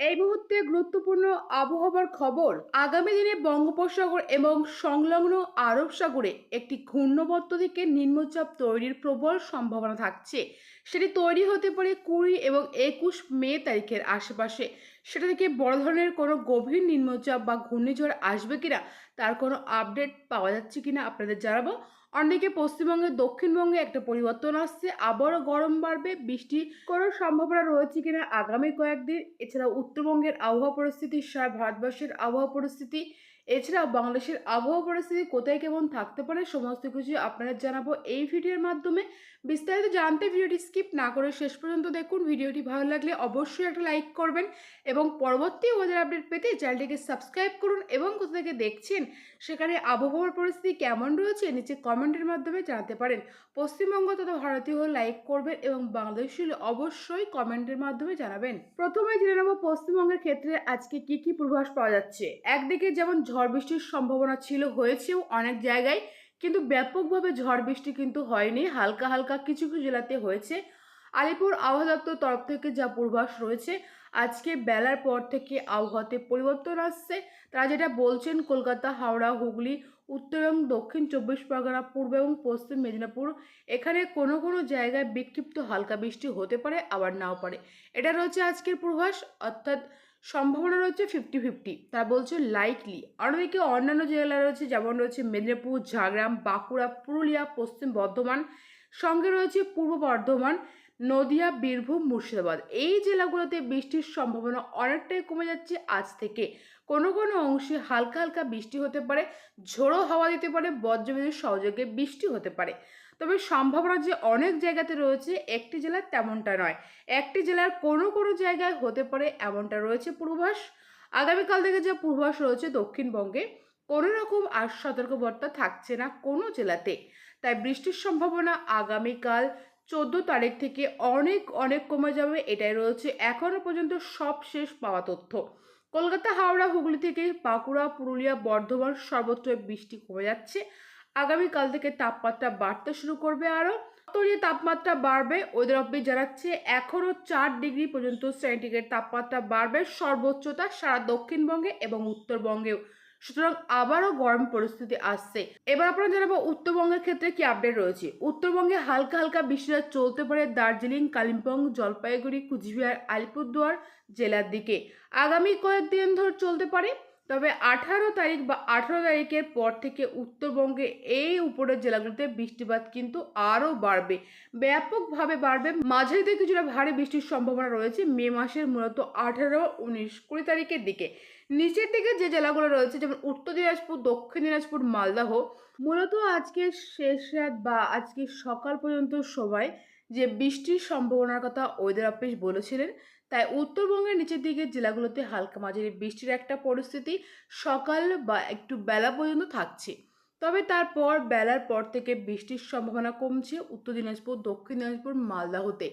এই মুহূর্তে গুরুত্বপূর্ণ আবহাওয়ার খবর আগামী দিনে বঙ্গোপসাগর এবং সংলগ্ন আরব সাগরে একটি ঘূর্ণবর্ত থেকে নিম্নচাপ তৈরির প্রবল সম্ভাবনা থাকছে। সেটি তৈরি হতে পারে কুড়ি এবং একুশ মে তারিখের আশেপাশে। সেটা থেকে বড় ধরনের কোনো গভীর নিম্নচাপ বা ঘূর্ণিঝড় আসবে কিনা, তার কোনো আপডেট পাওয়া যাচ্ছে কিনা আপনাদের জানাব। অন্যদিকে পশ্চিমবঙ্গের দক্ষিণবঙ্গে একটা পরিবর্তন আসছে। আবারও গরম বাড়বে, বৃষ্টি করার সম্ভাবনা রয়েছে কিনা আগামী কয়েকদিন। এছাড়া উত্তরবঙ্গের আবহাওয়া পরিস্থিতি, সারা ভারতবর্ষের আবহাওয়া পরিস্থিতি এছাড়াও বাংলাদেশের আবহাওয়া পরিস্থিতি কোথায় কেমন থাকতে পারে সমস্ত কিছু আপনাদের জানাব এই ভিডিওর মাধ্যমে। বিস্তারিত জানতে ভিডিওটি স্কিপ না করে শেষ পর্যন্ত দেখুন। ভিডিওটি ভালো লাগলে অবশ্যই একটা লাইক করবেন এবং পরবর্তী ওয়েদার আপডেট পেতে চ্যানেলটিকে সাবস্ক্রাইব করুন এবং কোথা থেকে দেখছেন সেখানে আবহাওয়ার পরিস্থিতি কেমন রয়েছে নিচে কমেন্টের মাধ্যমে জানাতে পারেন। পশ্চিমবঙ্গ তথা ভারতীয় লাইক করবেন এবং বাংলাদেশ হলে অবশ্যই কমেন্টের মাধ্যমে জানাবেন। প্রথমে জেনে নেব পশ্চিমবঙ্গের ক্ষেত্রে আজকে কি কি পূর্বাভাস পাওয়া যাচ্ছে। একদিকে যেমন ঝড় বৃষ্টির সম্ভাবনা ছিল, হয়েছেও অনেক জায়গায়। কিন্তু ব্যাপকভাবে ঝড় বৃষ্টি কিন্তু হয়নি। হালকা হালকা কিছু কিছু জেলাতে হয়েছে। আলিপুর আবহাওয়া দপ্তর তরফ থেকে যা পূর্বাভাস রয়েছে, আজকে বেলার পর থেকে আবহাওয়াতে পরিবর্তন আসছে। তারা যেটা বলছেন, কলকাতা, হাওড়া, হুগলি, উত্তর এবং দক্ষিণ চব্বিশ পরগনা, পূর্ব এবং পশ্চিম মেদিনীপুর, এখানে কোনো কোনো জায়গায় বিক্ষিপ্ত হালকা বৃষ্টি হতে পারে, আবার নাও পারে। এটা রয়েছে আজকের পূর্বাস অর্থাৎ সম্ভাবনা রয়েছে ফিফটি ফিফটি তা বলছে লাইকলি অন্যদিকে অন্যান্য জেলা রয়েছে, যেমন রয়েছে মেদিনীপুর, ঝাড়গ্রাম, বাঁকুড়া, পুরুলিয়া, পশ্চিম বর্ধমান, সঙ্গে রয়েছে পূর্ব বর্ধমান, নদিয়া, বীরভূম, মুর্শিদাবাদ। এই জেলাগুলোতে বৃষ্টির সম্ভাবনা অনেকটাই কমে যাচ্ছে আজ থেকে। কোনো কোনো অংশে হালকা হালকা বৃষ্টি হতে পারে, ঝোড়ো হাওয়া দিতে পারে, বজ্রবিদ্যুৎ সহযোগে বৃষ্টি হতে পারে। তবে সম্ভাবনা যে অনেক জায়গাতে রয়েছে, একটি জেলার তেমনটা নয়। একটি জেলার কোনো কোনো জায়গায় হতে পারে এমনটা রয়েছে পূর্বাভাস। আগামীকাল থেকে যে পূর্বাভাস রয়েছে দক্ষিণবঙ্গে, কোনো রকম আর সতর্কবার্তা থাকছে না কোনো জেলাতে। তাই বৃষ্টির সম্ভাবনা আগামীকাল চোদ্দ তারিখ থেকে অনেক অনেক কমে যাবে, এটাই রয়েছে এখনও পর্যন্ত সব শেষ পাওয়া তথ্য। কলকাতা, হাওড়া, হুগলি থেকে বাঁকুড়া, পুরুলিয়া, বর্ধমান সর্বত্র বৃষ্টি কমে যাচ্ছে। আগামীকাল থেকে তাপমাত্রা বাড়তে শুরু করবে আরও। যে তাপমাত্রা বাড়বে ওদের অব্দি জানাচ্ছে এখনও চার ডিগ্রি পর্যন্ত সেন্টিগ্রেড তাপমাত্রা বাড়বে সর্বোচ্চতা সারা দক্ষিণবঙ্গে এবং উত্তরবঙ্গেও। সুতরাং আবারও গরম পরিস্থিতি আসছে। এবার আপনারা জানাব উত্তরবঙ্গের ক্ষেত্রে কি আপডেট রয়েছে। উত্তরবঙ্গে হালকা হালকা বৃষ্টিটা চলতে পারে দার্জিলিং, কালিম্পং, জলপাইগুড়ি, কুচবিহার, আলিপুরদুয়ার জেলার দিকে। আগামী কয়েকদিন ধরে চলতে পারে তবে আঠারো তারিখ বা আঠারো তারিখের পর থেকে উত্তরবঙ্গে এই উপরের জেলাগুলোতে বৃষ্টিপাত কিন্তু আরও বাড়বে। ব্যাপকভাবে বাড়বে। মাঝারি থেকে কিছুটা ভারী বৃষ্টির সম্ভাবনা রয়েছে। মে মাসের মূলত আঠারো, উনিশ, কুড়ি তারিখের দিকে। নিচের দিকে যে জেলাগুলো রয়েছে, যেমন উত্তর দিনাজপুর, দক্ষিণ দিনাজপুর, মালদাহ, মূলত আজকে শেষ রাত বা আজকে সকাল পর্যন্ত সময় যে বৃষ্টির সম্ভাবনার কথা ওয়েদার অফিস বলেছিলেন, তাই উত্তরবঙ্গের নিচের দিকের জেলাগুলোতে হালকা মাঝারি বৃষ্টির একটা পরিস্থিতি সকাল বা একটু বেলা পর্যন্ত থাকছে। তবে তারপর বেলার পর থেকে বৃষ্টির সম্ভাবনা কমছে উত্তর দিনাজপুর, দক্ষিণ দিনাজপুর মালদাহতে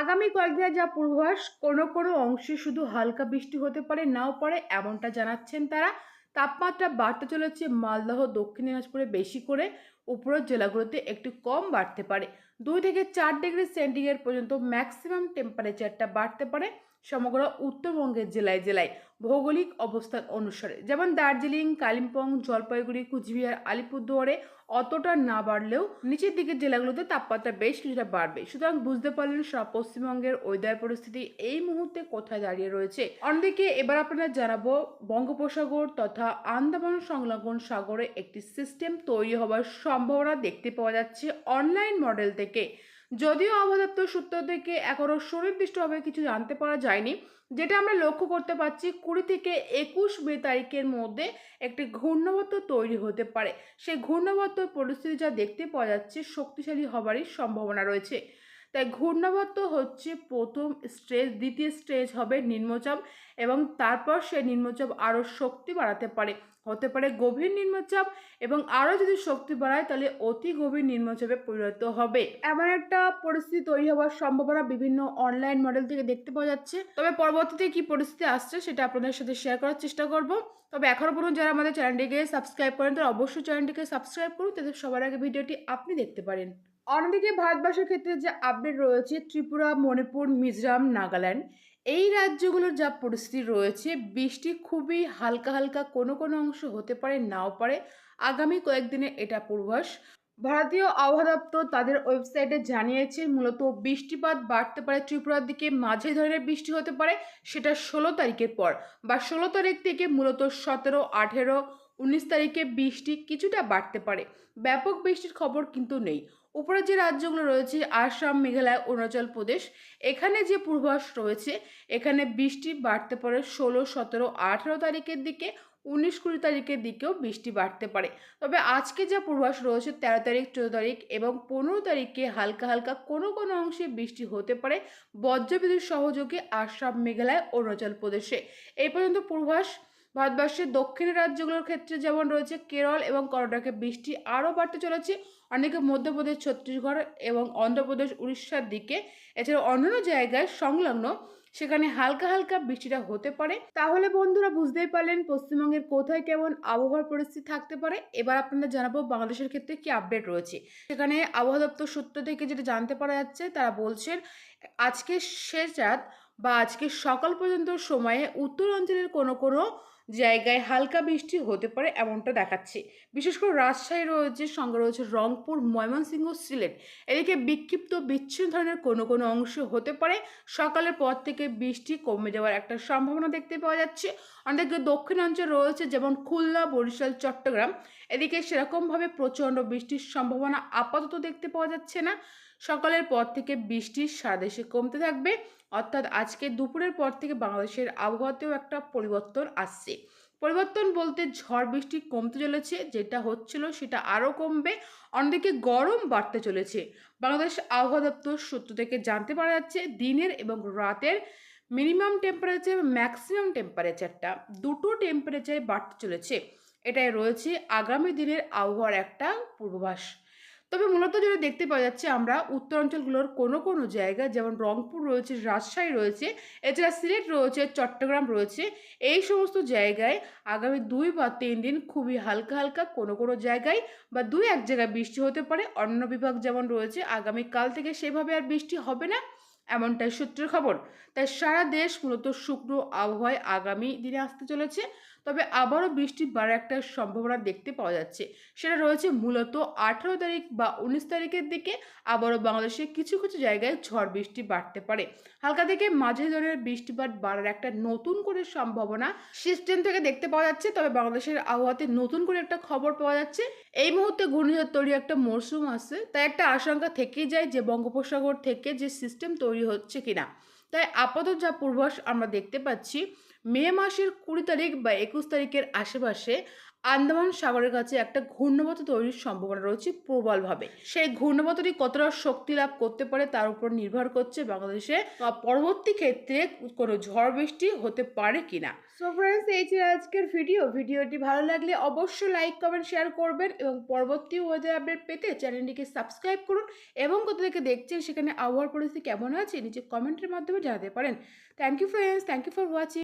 আগামী কয়েকদিনে যা পূর্বাভাস, কোনো কোনো অংশে শুধু হালকা বৃষ্টি হতে পারে, নাও পারে এমনটা জানাচ্ছেন তারা। তাপমাত্রা বাড়তে চলেছে মালদহ, দক্ষিণ দিনাজপুরে বেশি করে, উপরের জেলাগুলোতে একটু কম বাড়তে পারে। দুই থেকে চার ডিগ্রি সেন্টিগ্রেড পর্যন্ত ম্যাক্সিমাম টেম্পারেচারটা বাড়তে পারে সমগ্র উত্তরবঙ্গের জেলায় জেলায়। ভৌগোলিক অবস্থান অনুসারে যেমন দার্জিলিং, কালিম্পং, জলপাইগুড়ি, কুচবিহার, আলিপুরদুয়ারে অতটা না বাড়লেও নিচের দিকের জেলাগুলোতে তাপমাত্রা বেশ কিছুটা বাড়বে। সুতরাং বুঝতে পারলেন সব পশ্চিমবঙ্গের ওয়েদার পরিস্থিতি এই মুহূর্তে কোথায় দাঁড়িয়ে রয়েছে। অন্যদিকে এবার আপনারা জানাব, বঙ্গোপসাগর তথা আন্দামান সংলগ্ন সাগরে একটি সিস্টেম তৈরি হওয়ার সম্ভাবনা দেখতে পাওয়া যাচ্ছে অনলাইন মডেল থেকে। যদিও আবহাওয়া দপ্তর সূত্র থেকে এখনও সুনির্দিষ্টভাবে কিছু জানতে পারা যায়নি যেটা আমরা লক্ষ্য করতে পারছি কুড়ি থেকে একুশ মে তারিখের মধ্যে একটি ঘূর্ণবর্ত তৈরি হতে পারে। সেই ঘূর্ণবর্ত পরিস্থিতি যা দেখতে পাওয়া যাচ্ছে শক্তিশালী হবারই সম্ভাবনা রয়েছে। তাই ঘূর্ণাবর্ত হচ্ছে প্রথম স্টেজ, দ্বিতীয় স্টেজ হবে নিম্নচাপ এবং তারপর সে নিম্নচাপ আরও শক্তি বাড়াতে পারে। হতে পারে গভীর নিম্নচাপ এবং আরও যদি শক্তি বাড়ায়, তাহলে অতি গভীর নিম্নচাপে পরিণত হবে। এমন একটা পরিস্থিতি তৈরি হওয়ার সম্ভাবনা বিভিন্ন অনলাইন মডেল থেকে দেখতে পাওয়া যাচ্ছে। তবে পরবর্তীতে কি পরিস্থিতি আসছে সেটা আপনাদের সাথে শেয়ার করার চেষ্টা করব। তবে এখনও পর্যন্ত যারা আমাদের চ্যানেলটিকে সাবস্ক্রাইব করেন, তারা অবশ্যই চ্যানেলটিকে সাবস্ক্রাইব করুন তাদের সবার আগে ভিডিওটি আপনি দেখতে পারেন। অন্যদিকে ভারতবর্ষের ক্ষেত্রে যে আপডেট রয়েছে, ত্রিপুরা, মণিপুর, মিজোরাম, নাগাল্যান্ড, এই রাজ্যগুলোর যা পরিস্থিতি রয়েছে, বৃষ্টি খুবই হালকা হালকা কোনো কোনো অংশ হতে পারে, নাও পারে। আগামী কয়েকদিনে এটা পূর্বাস ভারতীয় আবহাওয়া দপ্তর তাদের ওয়েবসাইটে জানিয়েছে, মূলত বৃষ্টিপাত বাড়তে পারে, ত্রিপুরার দিকে মাঝে ধরনের বৃষ্টি হতে পারে, সেটা ষোলো তারিখের পর। বা ষোলো তারিখ থেকে মূলত সতেরো, আঠেরো উনিশ তারিখে বৃষ্টি কিছুটা বাড়তে পারে। ব্যাপক বৃষ্টির খবর কিন্তু নেই। উপরে যে রাজ্যগুলো রয়েছে আসাম, মেঘালয়, অরুণাচল প্রদেশ। এখানে যে পূর্বাভাস রয়েছে, এখানে বৃষ্টি বাড়তে পারে ষোলো, সতেরো, আঠেরো তারিখের দিকে, উনিশ কুড়ি তারিখের দিকেও বৃষ্টি বাড়তে পারে। তবে আজকে যা পূর্বাস রয়েছে, তেরো তারিখ, চোদ্দ তারিখ এবং পনেরো তারিখে হালকা হালকা কোনো কোনো অংশে বৃষ্টি হতে পারে বজ্রবিদ্যুৎ সহযোগে আসাম, মেঘালয়, অরুণাচল প্রদেশে। এই পর্যন্ত পূর্বাভাস ভারতবর্ষের দক্ষিণের রাজ্যগুলোর ক্ষেত্রে যেমন রয়েছে কেরল এবং কর্ণাটকে বৃষ্টি আরও বাড়তে চলেছে। অনেকে মধ্যপ্রদেশ, ছত্তিশগড় এবং অন্ধ্রপ্রদেশ, উড়িষ্যার দিকে। এছাড়া অন্যান্য জায়গায় সংলগ্ন, সেখানে হালকা হালকা বৃষ্টিটা হতে পারে। তাহলে বন্ধুরা বুঝতেই পারলেন পশ্চিমবঙ্গের কোথায় কেমন আবহাওয়ার পরিস্থিতি থাকতে পারে। এবার আপনাদের জানাব বাংলাদেশের ক্ষেত্রে কি আপডেট রয়েছে। সেখানে আবহাওয়া দপ্তর সূত্র থেকে যেটা জানতে পারা যাচ্ছে, তারা বলছেন, আজকে শেষ রাত বা আজকে সকাল পর্যন্ত সময়ে উত্তর অঞ্চলের কোনো কোনো জায়গায় হালকা বৃষ্টি হতে পারে এমনটা দেখাচ্ছে। বিশেষ করে রাজশাহী রয়েছে, সঙ্গে রয়েছে রংপুর, ময়মনসিংহ, সিলেট। এদিকে বিক্ষিপ্ত বিচ্ছিন্ন ধরনের কোনো কোনো অংশ হতে পারে। সকালের পর থেকে বৃষ্টি কমে যাওয়ার একটা সম্ভাবনা দেখতে পাওয়া যাচ্ছে। অনেকে দক্ষিণাঞ্চল রয়েছে, যেমন খুলনা, বরিশাল, চট্টগ্রাম। এদিকে সেরকমভাবে প্রচণ্ড বৃষ্টির সম্ভাবনা আপাতত দেখতে পাওয়া যাচ্ছে না। সকালের পর থেকে বৃষ্টি স্বাদেশে কমতে থাকবে। অর্থাৎ আজকে দুপুরের পর থেকে বাংলাদেশের আবহাওয়াতেও একটা পরিবর্তন আসছে। পরিবর্তন বলতে ঝড় বৃষ্টি কমতে চলেছে, যেটা হচ্ছিল সেটা আরও কমবে, অন্যদিকে গরম বাড়তে চলেছে। বাংলাদেশ আবহাওয়া দপ্তর সূত্র থেকে জানতে পারা যাচ্ছে, দিনের এবং রাতের মিনিমাম টেম্পারেচার ম্যাক্সিমাম টেম্পারেচারটা দুটো টেম্পারেচার বাড়তে চলেছে। এটাই রয়েছে আগামী দিনের আবহাওয়ার একটা পূর্বাভাস। তবে মূলত যেটা দেখতে পাওয়া যাচ্ছে, আমরা উত্তরাঞ্চলগুলোর কোনো কোনো জায়গায়, যেমন রংপুর রয়েছে, রাজশাহী রয়েছে, এছাড়া সিলেট রয়েছে, চট্টগ্রাম রয়েছে, এই সমস্ত জায়গায় আগামী দুই বা তিন দিন খুবই হালকা হালকা কোনো কোনো জায়গায় বা দুই এক জায়গায় বৃষ্টি হতে পারে। অন্য বিভাগ যেমন রয়েছে, আগামীকাল থেকে সেভাবে আর বৃষ্টি হবে না, এমনটাই সূত্রের খবর। তাই সারা দেশ মূলত শুকনো আবহাওয়ায় আগামী দিনে আসতে চলেছে। তবে আবারও বৃষ্টি বাড়ার একটা সম্ভাবনা দেখতে পাওয়া যাচ্ছে। সেটা রয়েছে মূলত আঠেরো তারিখ বা উনিশ তারিখের দিকে। আবারও বাংলাদেশে কিছু কিছু জায়গায় ঝড় বৃষ্টি বাড়তে পারে। হালকা থেকে মাঝে ধরনের বৃষ্টিপাত বাড়ার একটা নতুন করে সম্ভাবনা সিস্টেম থেকে দেখতে পাওয়া যাচ্ছে। তবে বাংলাদেশের আবহাওয়াতে নতুন করে একটা খবর পাওয়া যাচ্ছে। এই মুহূর্তে ঘূর্ণিঝড় তৈরি একটা মরশুম আছে। তাই একটা আশঙ্কা থেকেই যায় যে বঙ্গোপসাগর থেকে যে সিস্টেম তৈরি হচ্ছে কিনা। তাই আপাতত যা পূর্বাস আমরা দেখতে পাচ্ছি মে মাসের কুড়ি তারিখ বা একুশ তারিখের আশেপাশে আন্দামান সাগরের কাছে একটা ঘূর্ণবত তৈরির সম্ভাবনা রয়েছে প্রবলভাবে। সেই ঘূর্ণবতটি কতটা শক্তি লাভ করতে পারে তার উপর নির্ভর করছে বাংলাদেশে পরবর্তী ক্ষেত্রে কোনো ঝড় বৃষ্টি হতে পারে কিনা। সো ফ্রেন্ডস এই ছিল আজকের ভিডিও ভিডিওটি ভালো লাগলে অবশ্যই লাইক কমেন্ট শেয়ার করবেন এবং পরবর্তী ওয়েদার আপডেট পেতে চ্যানেলটিকে সাবস্ক্রাইব করুন এবং কোথা থেকে দেখছেন সেখানে আবহাওয়ার পরিস্থিতি কেমন আছে নিচে কমেন্টের মাধ্যমে জানাতে পারেন। Thank you friends thank you for watching